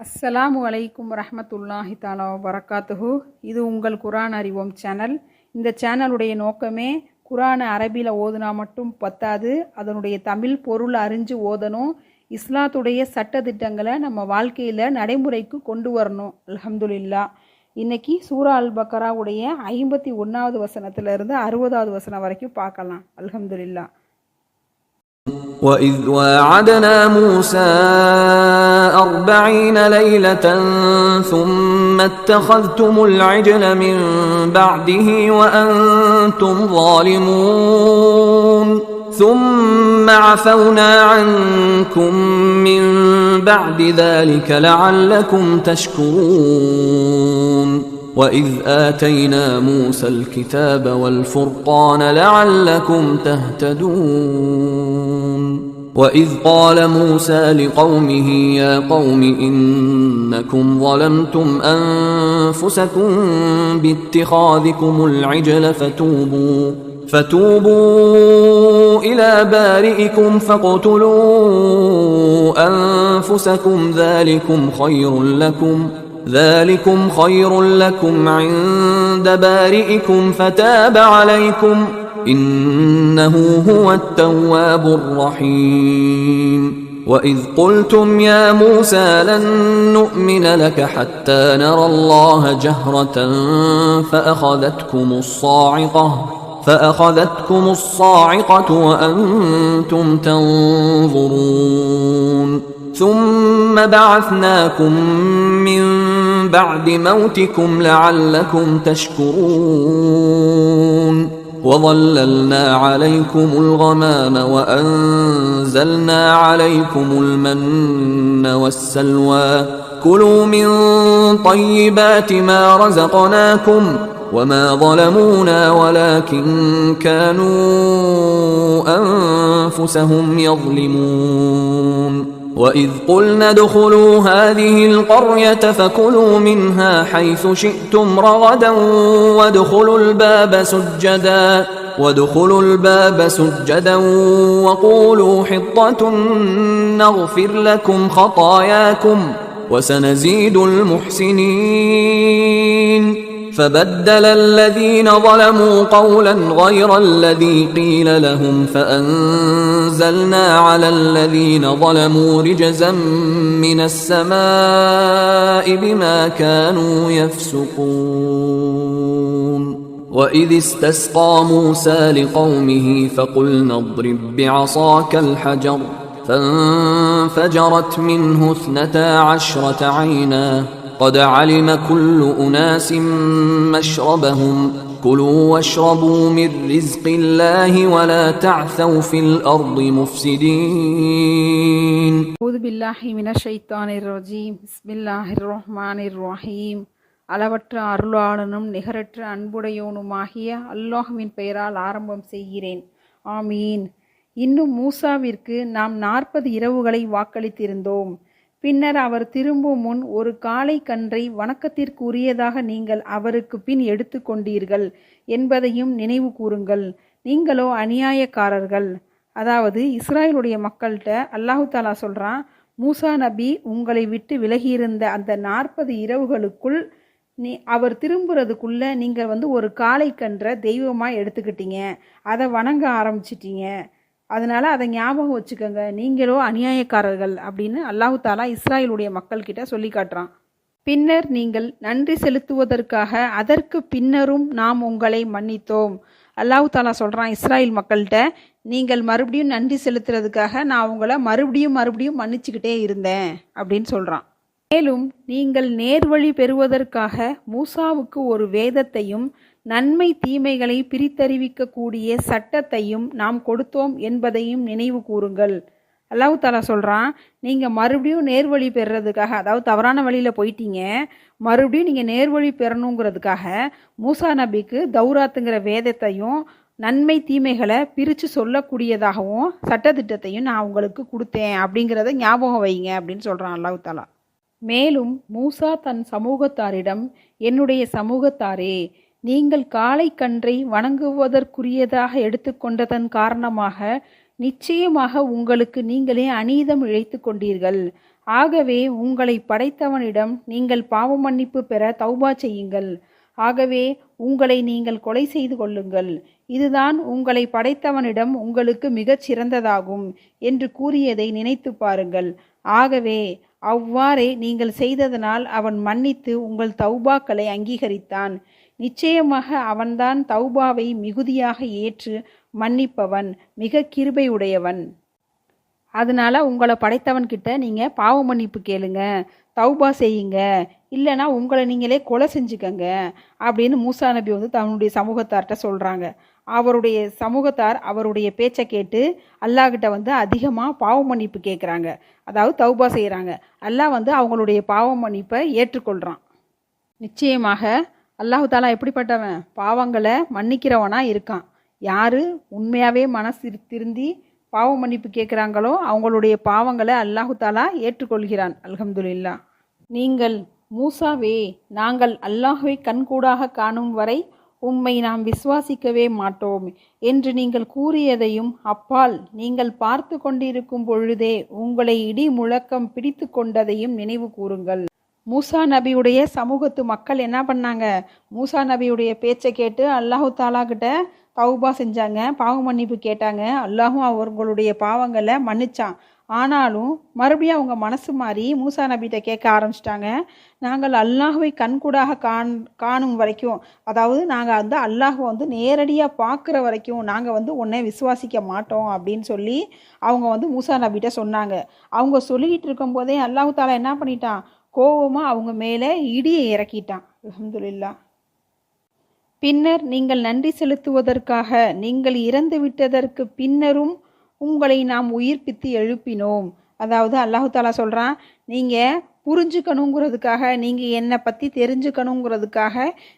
அஸ்ஸலாமு அலைக்கும் ரஹமத்துல்லாஹி தாலா வரகாத்துஹு இது உங்கள் குரான் அறிவோம் சேனல். இந்த சேனலுடைய நோக்கமே குரானை அரபியில் ஓதுனா மட்டும் பத்தாது அதனுடைய தமிழ் பொருள் அறிஞ்சு ஓதணும் இஸ்லாத்துடைய சட்டத்திட்டங்களை நம்ம வாழ்க்கையில் நடைமுறைக்கு கொண்டு வரணும். அலமதுல்லா இன்னைக்கு சூரா அல் பக்கராவுடைய ஐம்பத்தி ஒன்றாவது வசனத்திலிருந்து அறுபதாவது வசனம் வரைக்கும் பார்க்கலாம். அல்ஹம்துலில்லா. وَإِذْ وَاعَدْنَا مُوسَى أَرْبَعِينَ لَيْلَةً ثُمَّ اتَّخَذْتُمُ الْعِجْلَ مِنْ بَعْدِهِ وَأَنْتُمْ ظَالِمُونَ. ثم عفونا عنكم من بعد ذلك لعلكم تشكرون. وإذ آتينا موسى الكتاب والفرقان لعلكم تهتدون. وإذ قال موسى لقومه يا قوم إنكم ظلمتم أنفسكم باتخاذكم العجل فتوبوا. فتوبوا إلى بارئكم فاقتلوا أنفسكم. ذلكم خير لكم ذلكم خير لكم عند بارئكم. فتاب عليكم إنه هو التواب الرحيم. وإذ قلتم يا موسى لن نؤمن لك حتى نرى الله جهرة فأخذتكم الصاعقة. فأخذتكم الصاعقة وأنتم تنظرون. ثم بعثناكم من بعد موتكم لعلكم تشكرون. وظللنا عليكم الغمام وأنزلنا عليكم المن والسلوى. كلوا من طيبات ما رزقناكم وما ظلمونا ولكن كانوا أنفسهم يظلمون وإذ قلنا ادخلوا هذه القرية فكلوا منها حيث شئتم رغدا وادخلوا الباب سجدا وادخلوا الباب سجدا وقولوا حطة نغفر لكم خطاياكم وسنزيد المحسنين فبدل الذين ظلموا قولا غير الذي قيل لهم فأنزلنا على الذين ظلموا رجزا من السماء بما كانوا يفسقون. وإذ استسقى موسى لقومه فقلنا اضرب بعصاك الحجر فانفجرت منه اثنتا عشرة عينا. قد علم كل أناس مشربهم كلوا واشربوا من رزق الله ولا تعثوا في الأرض مفسدين ஊது பில்லாஹி மினஷைத்தானிர் ரஜீம் பிஸ்மில்லாஹிர் ரஹ்மானிர் ரஹீம் அளவற்ற அருளாளனும் நிகரற்ற அன்புடையோனுமாகிய அல்லாஹுவின் பெயரால் ஆரம்பம் செய்கிறேன் ஆமீன் இன்னும் மூசாவிற்கு நாம் நாற்பது இரவுகளை வாக்களித்திருந்தோம் பின்னர் அவர் திரும்பும் முன் ஒரு காளை கன்றை வணக்கத்திற்குரியதாக நீங்கள் அவருக்கு பின் எடுத்து கொண்டீர்கள் என்பதையும் நினைவு கூறுங்கள். நீங்களோ அநியாயக்காரர்கள். அதாவது இஸ்ராயலுடைய மக்கள்கிட்ட அல்லாஹு தாலா சொல்கிறான் மூசா நபி உங்களை விட்டு விலகியிருந்த அந்த நாற்பது இரவுகளுக்குள் நீ அவர் திரும்புறதுக்குள்ளே நீங்கள் வந்து ஒரு காளை கன்றை தெய்வமாக எடுத்துக்கிட்டீங்க. அதை வணங்க ஆரம்பிச்சிட்டீங்க. அதனால் அதை ஞாபகம் வச்சுக்கோங்க. நீங்களோ அநியாயக்காரர்கள் அப்படின்னு அல்லாஹு தாலா இஸ்ராயலுடைய மக்கள்கிட்ட சொல்லி காட்டுறான். பின்னர் நீங்கள் நன்றி செலுத்துவதற்காக அதற்கு பின்னரும் நாம் உங்களை மன்னித்தோம். அல்லாஹு தாலா சொல்கிறான் இஸ்ராயல் மக்கள்கிட்ட நீங்கள் மறுபடியும் நன்றி செலுத்துறதுக்காக நான் உங்களை மறுபடியும் மறுபடியும் மன்னிச்சுக்கிட்டே இருந்தேன் அப்படின்னு சொல்கிறான் மேலும் நீங்கள் நேர்வழி பெறுவதற்காக மூசாவுக்கு ஒரு வேதத்தையும் நன்மை தீமைகளை பிரித்தறிவிக்கக்கூடிய சட்டத்தையும் நாம் கொடுத்தோம் என்பதையும் நினைவு கூறுங்கள். அல்லாஹு தாலா சொல்கிறான் நீங்கள் மறுபடியும் நேர்வழி பெறுறதுக்காக அதாவது தவறான வழியில் போயிட்டீங்க மறுபடியும் நீங்கள் நேர்வழி பெறணுங்கிறதுக்காக மூசா நபிக்கு தௌராத்துங்கிற வேதத்தையும் நன்மை தீமைகளை பிரித்து சொல்லக்கூடியதாகவும் சட்டத்திட்டத்தையும் நான் உங்களுக்கு கொடுத்தேன் அப்படிங்கிறத ஞாபகம் வைங்க அப்படின்னு சொல்கிறான் அல்லாஹு தாலா மேலும் மூசா தன் சமூகத்தாரிடம் என்னுடைய சமூகத்தாரே நீங்கள் காளை கன்றை வணங்குவதற்குரியதாக எடுத்துக்கொண்டதன் காரணமாக நிச்சயமாக உங்களுக்கு நீங்களே அநீதம் இழைத்து கொண்டீர்கள். ஆகவே உங்களை படைத்தவனிடம் நீங்கள் பாவ மன்னிப்பு பெற தௌபா செய்யுங்கள். ஆகவே உங்களை நீங்கள் கொலை செய்து கொள்ளுங்கள். இதுதான் உங்களை படைத்தவனிடம் உங்களுக்கு மிகச் சிறந்ததாகும் என்று கூறியதை நினைத்து பாருங்கள். ஆகவே அவ்வாறே நீங்கள் செய்ததனால் அவன் மன்னித்து உங்கள் தௌபாக்களை அங்கீகரித்தான். நிச்சயமாக அவன்தான் தௌபாவை மிகுதியாக ஏற்று மன்னிப்பவன் மிக கிருபையுடையவன். அதனால் அதனால உங்களை படைத்தவன் கிட்ட நீங்கள் பாவ மன்னிப்பு கேளுங்க தௌபா செய்யுங்க இல்லைனா உங்களை நீங்களே கொலை செஞ்சுக்கங்க அப்படின்னு மூசா நபி வந்து தன்னுடைய சமூகத்தார்கிட்ட சொல்கிறாங்க அவருடைய சமூகத்தார் அவருடைய பேச்சை கேட்டு அல்லாஹ்கிட்ட வந்து அதிகமாக பாவ மன்னிப்பு கேட்குறாங்க அதாவது தௌபா செய்கிறாங்க அல்லாஹ் வந்து அவங்களுடைய பாவ மன்னிப்பை ஏற்றுக்கொள்கிறான் நிச்சயமாக அல்லாஹு தாலா எப்படிப்பட்டவன்? பாவங்களை மன்னிக்கிறவனா இருக்கான். யார்? உண்மையாகவே மனசு திருந்தி பாவ மன்னிப்பு கேட்குறாங்களோ அவங்களுடைய பாவங்களை அல்லாஹு தாலா ஏற்றுக்கொள்கிறான். அல்ஹம்துலில்லா. நீங்கள் மூசாவே நாங்கள் அல்லாஹுவை கண்கூடாக காணும் வரை உம்மை நாம் விசுவாசிக்கவே மாட்டோம் என்று நீங்கள் கூறியதையும் அப்பால் நீங்கள் பார்த்து கொண்டிருக்கும் பொழுதே உங்களை இடி முழக்கம் பிடித்து கொண்டதையும் நினைவு கூறுங்கள். மூசா நபியுடைய சமூகத்து மக்கள் என்ன பண்ணாங்க? மூசா நபியுடைய பேச்சை கேட்டு அல்லாஹு தாலா கிட்ட தௌபா செஞ்சாங்க. பாவ மன்னிப்பு கேட்டாங்க. அல்லாஹும் அவர்களுடைய பாவங்களை மன்னிச்சான். ஆனாலும் மறுபடியும் அவங்க மனசு மாறி மூசா நபிகிட்ட கேட்க ஆரம்பிச்சிட்டாங்க. நாங்கள் அல்லாஹுவை கண்கூடாக காண் காணும் வரைக்கும் அதாவது நாங்கள் வந்து அல்லாஹுவை வந்து நேரடியாக பார்க்குற வரைக்கும் நாங்கள் வந்து உன்னை விசுவாசிக்க மாட்டோம் அப்படின்னு சொல்லி அவங்க வந்து மூசா நபிகிட்ட சொன்னாங்க. அவங்க சொல்லிக்கிட்டு இருக்கும்போதே அல்லாஹு தாலா என்ன பண்ணிட்டான்? கோவமாக அவங்க மேலே இடியை இறக்கிட்டான். அலமதுல்லா பின்னர் நீங்கள் நன்றி செலுத்துவதற்காக நீங்கள் இறந்து விட்டதற்கு பின்னரும் உங்களை நாம் உயிர்ப்பித்து எழுப்பினோம். அதாவது அல்லாஹு தாலா சொல்கிறான் நீங்கள் புரிஞ்சுக்கணுங்கிறதுக்காக நீங்கள் என்னை பற்றி தெரிஞ்சுக்கணுங்கிறதுக்காக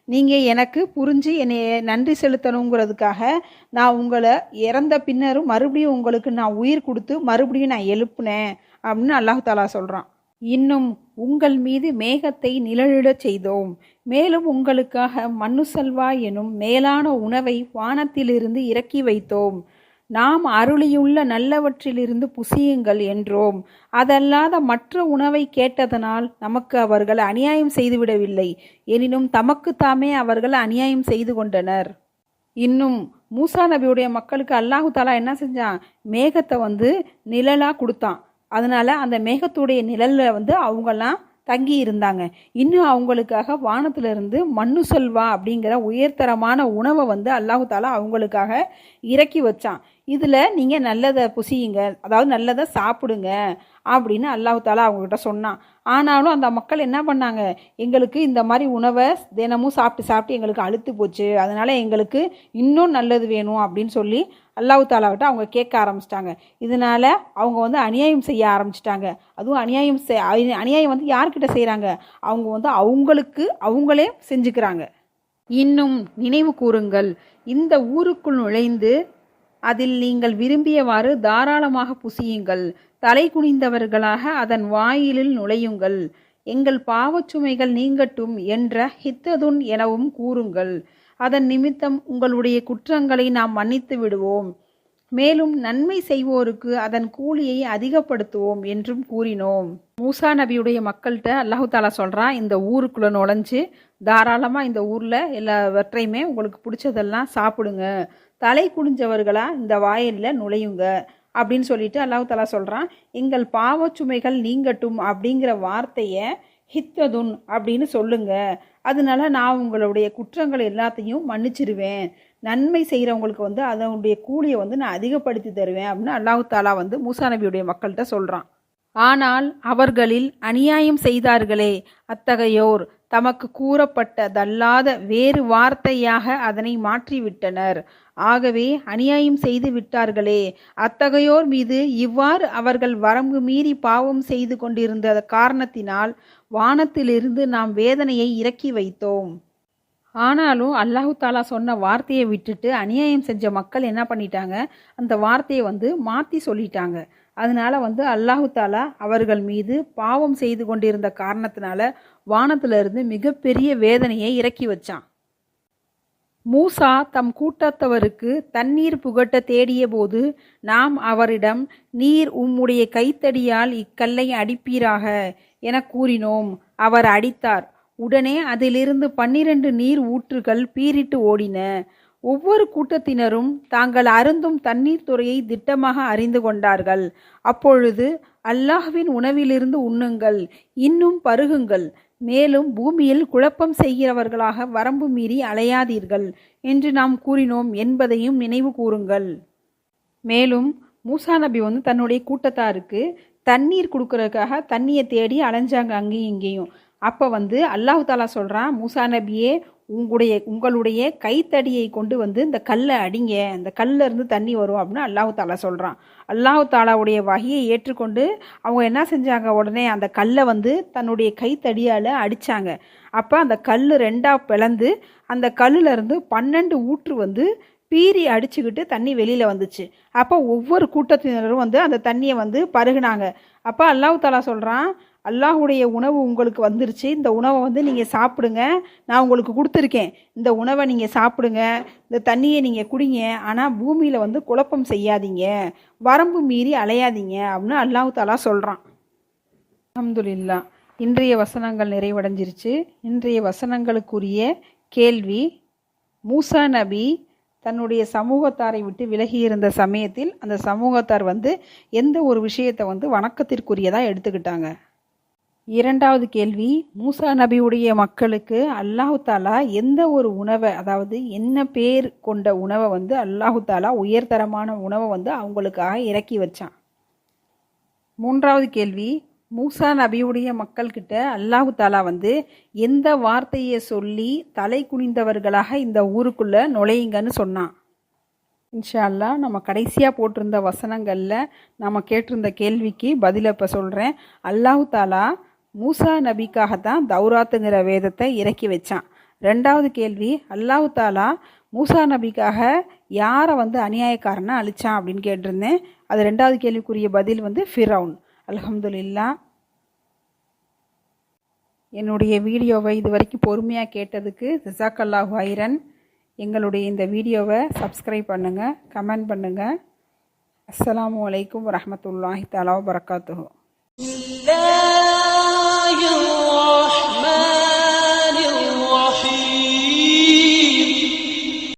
நீங்கள் எனக்கு புரிஞ்சு என்னை நன்றி செலுத்தணுங்கிறதுக்காக நான் உங்களை இறந்த பின்னரும் மறுபடியும் உங்களுக்கு நான் உயிர் கொடுத்து மறுபடியும் நான் எழுப்புனேன் அப்படின்னு அல்லாஹு தாலா சொல்கிறான் இன்னும் உங்கள் மீது மேகத்தை நிழலிடச் செய்தோம். மேலும் உங்களுக்காக மன்னுசல்வா எனும் மேலான உணவை வானத்திலிருந்து இறக்கி வைத்தோம். நாம் அருளியுள்ள நல்லவற்றிலிருந்து புசியுங்கள் என்றோம். அதல்லாத மற்ற உணவை கேட்டதனால் நமக்கு அவர்கள் அநியாயம் செய்துவிடவில்லை. எனினும் தமக்கு தாமே அவர்கள் அநியாயம் செய்து கொண்டனர். இன்னும் மூசா நபியுடைய மக்களுக்கு அல்லாஹு தாலா என்ன செஞ்சான்? மேகத்தை வந்து நிழலாக கொடுத்தான். அதனால் அந்த மேகத்துடைய நிழலில் வந்து அவங்கெல்லாம் தங்கி இருந்தாங்க இன்னும் அவங்களுக்காக வானத்திலிருந்து மண்ணு செல்வா அப்படிங்கிற உயர்தரமான உணவை வந்து அல்லாஹு தாலா அவங்களுக்காக இறக்கி வச்சான். இதில் நீங்கள் நல்லதை புசியுங்க. அதாவது நல்லதை சாப்பிடுங்க. அப்படின்னு அல்லாஹு தாலா அவங்கக்கிட்ட சொன்னான். ஆனாலும் அந்த மக்கள் என்ன பண்ணாங்க? எங்களுக்கு இந்த மாதிரி உணவை தினமும் சாப்பிட்டு சாப்பிட்டு எங்களுக்கு அழுத்து போச்சு. அதனால் எங்களுக்கு இன்னும் நல்லது வேணும் அப்படின்னு சொல்லி அல்லாஹு தாலாவிட்ட அவங்க கேட்க ஆரம்பிச்சிட்டாங்க. இதனால் அவங்க வந்து அநியாயம் செய்ய ஆரம்பிச்சிட்டாங்க. அதுவும் அநியாயம் செய் அநியாயம் வந்து யார்கிட்ட செய்கிறாங்க அவங்க வந்து அவங்களுக்கு அவங்களே செஞ்சுக்கிறாங்க. இன்னும் நினைவு கூறுங்கள். இந்த ஊருக்குள் நுழைந்து அதில் நீங்கள் விரும்பியவாறு தாராளமாக புசியுங்கள். தலை குனிந்தவர்களாக அதன் வாயிலில் நுழையுங்கள். எங்கள் பாவச்சுமைகள் நீங்கட்டும் என்ற ஹித்ததுன் எனவும் கூறுங்கள். அதன் நிமித்தம் உங்களுடைய குற்றங்களை நாம் மன்னித்து விடுவோம். மேலும் நன்மை செய்வோருக்கு அதன் கூலியை அதிகப்படுத்துவோம் என்றும் கூறினோம். மூசா நபியுடைய மக்கள்கிட்ட அல்லாஹு தாலா சொல்கிறான் இந்த ஊருக்குள்ளே நுழைஞ்சு தாராளமாக இந்த ஊரில் எல்லாவற்றையுமே உங்களுக்கு பிடிச்சதெல்லாம் சாப்பிடுங்க. தலை குனிஞ்சவர்களாக இந்த வாயிலில் நுழையுங்க அப்படின்னு சொல்லிட்டு அல்லாஹு தலா சொல்கிறான் எங்கள் பாவச்சுமைகள் நீங்கட்டும் அப்படிங்கிற வார்த்தையை ஹித்ததுன் அப்படின்னு சொல்லுங்க. அதனால நான் உங்களுடைய குற்றங்கள் எல்லாத்தையும் மன்னிச்சிருவேன். நன்மை செய்கிறவங்களுக்கு வந்து அதனுடைய கூலியை வந்து நான் அதிகப்படுத்தி தருவேன் அப்படின்னு அல்லாஹு தாலா வந்து மூசா நபியுடைய மக்கள்கிட்ட சொல்கிறான் ஆனால் அவர்களில் அநியாயம் செய்தார்களே அத்தகையோர் தமக்கு கூறப்பட்டதல்லாத வேறு வார்த்தையாக அதனை மாற்றிவிட்டனர். ஆகவே அநியாயம் செய்து விட்டார்களே அத்தகையோர் மீது இவ்வாறு அவர்கள் வரம்பு மீறி பாவம் செய்து கொண்டிருந்த காரணத்தினால் வானத்திலிருந்து நாம் வேதனையை இறக்கி வைத்தோம். ஆனாலும் அல்லாஹு தாலா சொன்ன வார்த்தையை விட்டுட்டு அநியாயம் செஞ்ச மக்கள் என்ன பண்ணிட்டாங்க? அந்த வார்த்தையை வந்து மாற்றி சொல்லிட்டாங்க. அதனால வந்து அல்லாஹு தாலா அவர்கள் மீது பாவம் செய்து கொண்டிருந்த காரணத்தினால வானத்திலிருந்து மிகப்பெரிய வேதனையை இறக்கி வச்சான். மூசா தம் கூட்டத்தவருக்கு தண்ணீர் புகட்ட தேடிய போது நாம் அவரிடம் நீர் உம்முடைய கைத்தடியால் இக்கல்லை அடிப்பீராக என கூறினோம். அவர் அடித்தார். உடனே அதிலிருந்து பன்னிரண்டு நீர் ஊற்றுகள் பீறிட்டு ஓடின. ஒவ்வொரு கூட்டத்தினரும் தாங்கள் அருந்தும் தண்ணீர் துறையை திட்டமாக அறிந்து கொண்டார்கள். அப்பொழுது அல்லாஹ்வின் உணவிலிருந்து உண்ணுங்கள் இன்னும் பருகுங்கள் மேலும் பூமியில் குழப்பம் செய்கிறவர்களாக வரம்பு மீறி அலையாதீர்கள் என்று நாம் கூறினோம் என்பதையும் நினைவு கூறுங்கள். மேலும் மூசா நபி வந்து தன்னுடைய கூட்டத்தாருக்கு தண்ணீர் கொடுக்கறதுக்காக தண்ணியை தேடி அலைஞ்சாங்க அங்கேயும் இங்கேயும். அப்போ வந்து அல்லாஹ் தாலா சொல்கிறான் மூசா நபியே உங்களுடைய உங்களுடைய கைத்தடியை கொண்டு வந்து இந்த கல்லை அடிங்க. இந்த கல்ல இருந்து தண்ணி வரும் அப்படின்னு அல்லாஹு தாலா சொல்கிறான் அல்லாஹு தாலாவுடைய வகையை ஏற்றுக்கொண்டு அவங்க என்ன செஞ்சாங்க? உடனே அந்த கல்லை வந்து தன்னுடைய கைத்தடியால் அடித்தாங்க அப்போ அந்த கல் ரெண்டாக பிளந்து அந்த கல்லுலேருந்து பன்னெண்டு ஊற்று வந்து பீறி அடிச்சுக்கிட்டு தண்ணி வெளியில் வந்துச்சு. அப்போ ஒவ்வொரு கூட்டத்தினரும் வந்து அந்த தண்ணியை வந்து பருகுனாங்க. அப்போ அல்லாஹு தாலா சொல்கிறான் அல்லாஹுடைய உணவு உங்களுக்கு வந்துருச்சு. இந்த உணவை வந்து நீங்கள் சாப்பிடுங்க. நான் உங்களுக்கு கொடுத்துருக்கேன். இந்த உணவை நீங்கள் சாப்பிடுங்க. இந்த தண்ணியை நீங்கள் குடிங்க. ஆனால் பூமியில் வந்து குழப்பம் செய்யாதீங்க. வரம்பு மீறி அலையாதீங்க அப்படின்னு அல்லாஹு தாலா சொல்கிறான் அஹமதுல்லா இன்றைய வசனங்கள் நிறைவடைஞ்சிருச்சு. இன்றைய வசனங்களுக்குரிய கேள்வி மூசா நபி தன்னுடைய சமூகத்தாரை விட்டு விலகி இருந்த சமயத்தில் அந்த சமூகத்தார் வந்து எந்த ஒரு விஷயத்தை வந்து வணக்கத்திற்குரியதாக எடுத்துக்கிட்டாங்க? இரண்டாவது கேள்வி மூசா நபியுடைய மக்களுக்கு அல்லாஹு தாலா எந்த ஒரு உணவை அதாவது என்ன பேர் கொண்ட உணவை வந்து அல்லாஹு தாலா உயர்தரமான உணவை வந்து அவங்களுக்காக இறக்கி வச்சான்? மூன்றாவது கேள்வி மூசா நபியுடைய மக்கள்கிட்ட அல்லாஹு தாலா வந்து எந்த வார்த்தையை சொல்லி தலை குனிந்தவர்களாக இந்த ஊருக்குள்ளே நுழையுங்கன்னு சொன்னான்? இன்ஷா அல்லாஹ் நம்ம கடைசியாக போட்டிருந்த வசனங்களில் நம்ம கேட்டிருந்த கேள்விக்கு பதிலை இப்போ சொல்கிறேன் அல்லாஹு தாலா மூசா நபிக்காகத்தான் தௌராத்துங்கிற வேதத்தை இறக்கி வச்சான். ரெண்டாவது கேள்வி அல்லாஹு தாலா மூசா நபிக்காக யாரை வந்து அநியாயக்காரனை அழிச்சான் அப்படின்னு கேட்டிருந்தேன். அது ரெண்டாவது கேள்விக்குரிய பதில் வந்து ஃபிரவுன் அலமதுல்லா என்னுடைய வீடியோவை இது வரைக்கும் பொறுமையாக கேட்டதுக்கு ஜிசாக்கல்லாஹு ஐரன். எங்களுடைய இந்த வீடியோவை சப்ஸ்கிரைப் பண்ணுங்கள் கமெண்ட் பண்ணுங்கள் அஸ்ஸலாமு அலைக்கும் வரஹ்மத்துல்லாஹி தஆலா வபரகாத்துஹு. you